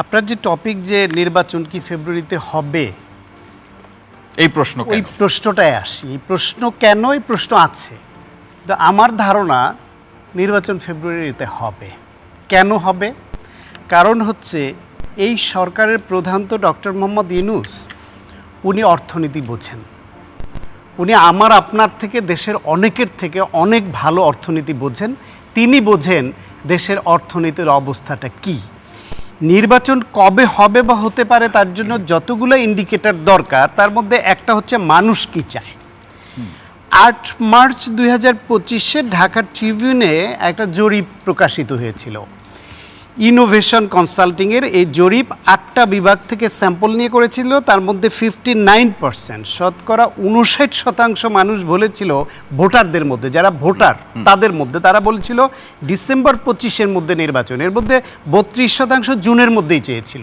আপনার যে টপিক যে নির্বাচন কি ফেব্রুয়ারিতে হবে? এই প্রশ্ন ওই কেন? প্রশ্নটায় আসি এই প্রশ্ন কেন? এই প্রশ্ন আছে। তো আমার ধারণা নির্বাচন ফেব্রুয়ারিতে হবে। কেন হবে? কারণ হচ্ছে এই সরকারের প্রধান তো ডক্টর মোহাম্মদ ইউনুস। উনি অর্থনীতি বোঝেন। উনি আমার আপনার থেকে দেশের অনেকের থেকে অনেক ভালো অর্থনীতি বোঝেন। তিনি বোঝেন দেশের অর্থনীতির অবস্থাটা কি। নির্বাচন কবে হবে বা হতে পারে তার জন্য যতগুলো ইন্ডিকেটার দরকার, তার মধ্যে একটা হচ্ছে মানুষ কি চায়। আট মার্চ দুই হাজার পঁচিশে ঢাকা ট্রিবিউনে একটা জরিপ প্রকাশিত হয়েছিল। ইনোভেশন কনসাল্টিংয়ের এই জরিপ আটটা বিভাগ থেকে স্যাম্পল নিয়ে করেছিল তার মধ্যে ফিফটি নাইন পার্সেন্ট শতকরা উনষাট শতাংশ মানুষ বলেছিল ভোটারদের মধ্যে যারা ভোটার তাদের মধ্যে। তারা বলেছিল ডিসেম্বর পঁচিশের মধ্যে নির্বাচন এর মধ্যে বত্রিশ শতাংশ জুনের মধ্যেই চেয়েছিল।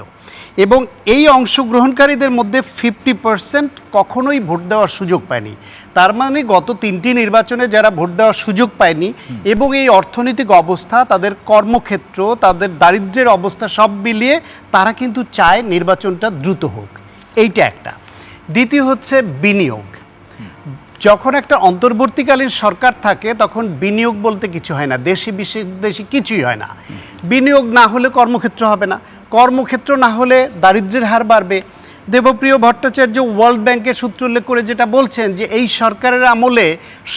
এবং এই অংশগ্রহণকারীদের মধ্যে ফিফটি পার্সেন্ট কখনোই ভোট দেওয়ার সুযোগ পায়নি। তার মানে গত তিনটি নির্বাচনে যারা ভোট দেওয়ার সুযোগ পায়নি এবং এই অর্থনৈতিক অবস্থা, তাদের কর্মক্ষেত্র, তাদের দারিদ্র্যের অবস্থা সব মিলিয়ে তারা কিন্তু চায় নির্বাচনটা দ্রুত হোক। এইটা একটা। দ্বিতীয় হচ্ছে বিনিয়োগ। যখন একটা অন্তর্বর্তীকালীন সরকার থাকে, তখন বিনিয়োগ বলতে কিছু হয় না। দেশি বিদেশি কিছুই হয় না। বিনিয়োগ না হলে কর্মক্ষেত্র হবে না। কর্মক্ষেত্র না হলে দারিদ্র্যের হার বাড়বে। দেবপ্রিয় ভট্টাচার্য ওয়ার্ল্ড ব্যাংকের সূত্র উল্লেখ করে যেটা বলছেন যে এই সরকারের আমলে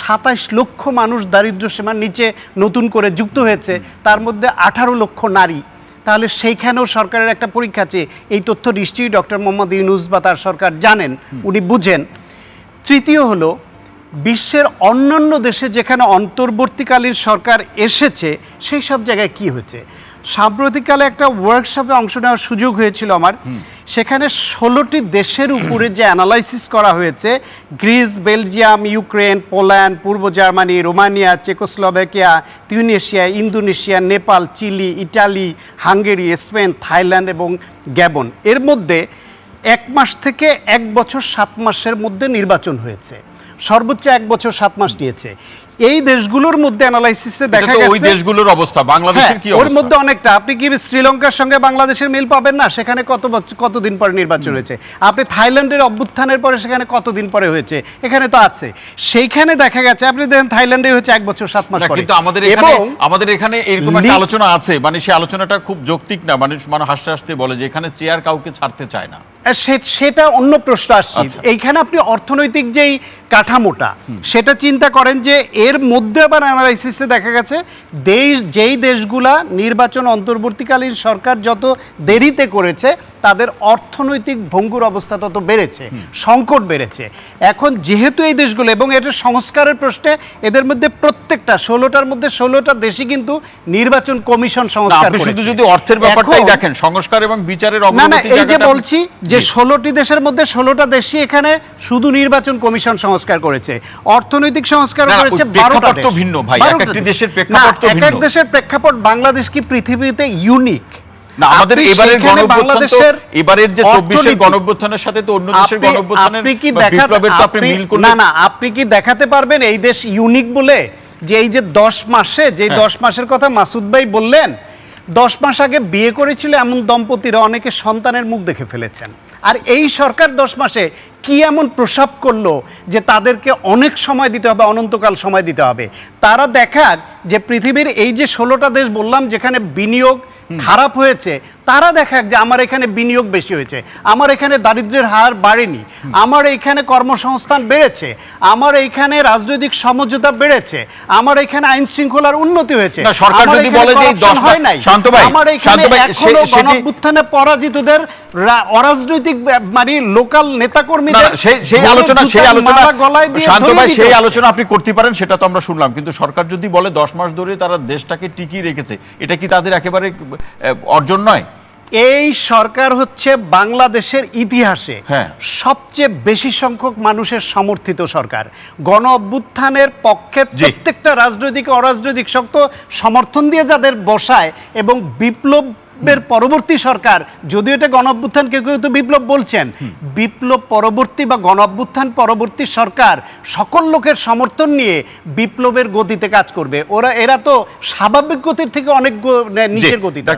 সাতাশ লক্ষ মানুষ দারিদ্র্য সীমার নিচে নতুন করে যুক্ত হয়েছে তার মধ্যে আঠারো লক্ষ নারী। তাহলে সেইখানেও সরকারের একটা পরীক্ষা আছে। এই তথ্য নিশ্চয়ই ডক্টর মোহাম্মদ ইউনুস বা তার সরকার জানেন উনি বুঝেন। তৃতীয় হলো বিশ্বের অন্যান্য দেশে যেখানে অন্তর্বর্তীকালীন সরকার এসেছে সেই সব জায়গায় কি হয়েছে? সাম্প্রতিককালে একটা ওয়ার্কশপে অংশ নেওয়ার সুযোগ হয়েছিল আমার। সেখানে ষোলোটি দেশের উপরে যে অ্যানালাইসিস করা হয়েছে গ্রিস বেলজিয়াম ইউক্রেন পোল্যান্ড পূর্ব Germany Romania Czechoslovakia Tunisia Indonesia Nepal Chile Italy Hungary Spain Thailand এবং গ্যাবন। এর মধ্যে এক মাস থেকে এক বছর সাত মাসের মধ্যে নির্বাচন হয়েছে। সর্বোচ্চ এক বছর সাত মাস নিয়েছে এই দেশগুলোর মধ্যে অ্যানালাইসিসে দেখা তো ওই দেশগুলোর অবস্থা হ্যাঁ, বাংলাদেশের কি ওর মধ্যে অনেকটা। আপনি কি শ্রীলঙ্কার সঙ্গে বাংলাদেশের মিল পাবেন না? সেখানে কত বছর কতদিন পরে নির্বাচন হয়েছে? আপনি থাইল্যান্ডের অভ্যুত্থানের পরে সেখানে কতদিন পরে হয়েছে? এখানে তো আছে। সেইখানে দেখা গেছে আপনি দেখেন থাইল্যান্ডে হয়েছে এক বছর সাত মাস পরে। কিন্তু আমাদের এখানে আমাদের এখানে এরকম একটা আলোচনা আছে মানে সেই আলোচনাটা খুব যৌক্তিক না মানুষ মানে হাসতে হাসতে বলে যে এখানে চেয়ার কাউকে ছাড়তে চায় না। সেটা অন্য প্রশ্ন আসছি। আচ্ছা। এইখানে আপনি অর্থনৈতিক যেই কাঠামোটা সেটা চিন্তা করেন যে এর মধ্যে আবার অ্যানালাইসিসে দেখা গেছে দেশ যেই দেশগুলা নির্বাচন অন্তর্বর্তীকালীন সরকার যত দেরিতে করেছে তাদের অর্থনৈতিক ভঙ্গুর অবস্থা তত বেড়েছে সংকট বেড়েছে। এখন যেহেতু এই দেশগুলো এবং এটা সংস্কারের প্রশ্নে এদের মধ্যে প্রত্যেকটা ষোলোটার মধ্যে ষোলোটা দেশই কিন্তু নির্বাচন কমিশন সংস্কার আপনি শুধু যদি অর্থের ব্যাপারটাই দেখেন সংস্কার এবং বিচারের না না এই যে বলছি যে ষোলোটি দেশের মধ্যে ষোলোটা দেশই এখানে শুধু নির্বাচন কমিশন সংস্কার করেছে। অর্থনৈতিক সংস্কার করেছে বারোটা দেশ। ভিন্ন ভাই, একটি দেশের প্রেক্ষাপট তো এক এক দেশের প্রেক্ষাপট বাংলাদেশ কি পৃথিবীতে ইউনিক না আমাদের এবারের বাংলাদেশের এবারের যে চব্বিশের গণঅভ্যুত্থানের সাথে তো অন্য দেশের আপনি- গণঅভ্যুত্থানের আপনি কি দেখাতে আপনি আপনি- মিল না না আপনি কি দেখাতে পারবেন এই দেশ ইউনিক বলে? যে এই যে দশ মাসে যে হ্যাঁ। দশ মাসের কথা মাসুদ ভাই বললেন দশ মাস আগে বিয়ে করেছিল এমন দম্পতিরা অনেকে সন্তানের মুখ দেখে ফেলেছেন। আর এই সরকার দশ মাসে কি এমন প্রসাব করল যে তাদেরকে অনেক সময় দিতে হবে অনন্তকাল সময় দিতে হবে? তারা দেখাক যে পৃথিবীর এই যে ষোলোটা দেশ বললাম যেখানে বিনিয়োগ খারাপ হয়েছে তারা দেখাক যে আমার এখানে বিনিয়োগ বেশি হয়েছে আমার এখানে দারিদ্র্যের হার বাড়েনি আমার এখানে কর্মসংস্থান বেড়েছে আমার এইখানে রাজনৈতিক সমঝোতা বেড়েছে আমার এখানে আইন শৃঙ্খলার উন্নতি হয়েছে সরকার যদি বলে যে হয় নাই আমার এখানে এখনও গণঅভ্যুত্থানে পরাজিতদের অরাজনৈতিক মানে লোকাল নেতাকর্মীদের সেই আলোচনা সেই আলোচনা গলায় দিয়ে শান্ত ভাই সেই আলোচনা আপনি করতে পারেন সেটা তো আমরা শুনলাম। কিন্তু সরকার যদি বলে দশ মাস ধরে তারা দেশটাকে টিকিয়ে রেখেছে এটা কি তাদের একেবারে অর্জন নয়? এই সরকার হচ্ছে বাংলাদেশের ইতিহাসে হ্যাঁ। সবচেয়ে বেশি সংখ্যক মানুষের সমর্থিত সরকার। গণ অভ্যুত্থানের পক্ষে প্রত্যেকটা রাজনৈতিক অরাজনৈতিক শক্ত সমর্থন দিয়ে যাদের বসায় এবং বিপ্লব এর পরবর্তী সরকার যদিও এটা গণ অভ্যুত্থান কেউ কেউ তো বিপ্লব বলছেন বিপ্লব পরবর্তী বা গণ অভ্যুত্থান পরবর্তী সরকার সকল লোকের সমর্থন নিয়ে বিপ্লবের গতিতে কাজ করবে। ওরা এরা তো স্বাভাবিক গতির থেকে অনেক নিচের গতিতে।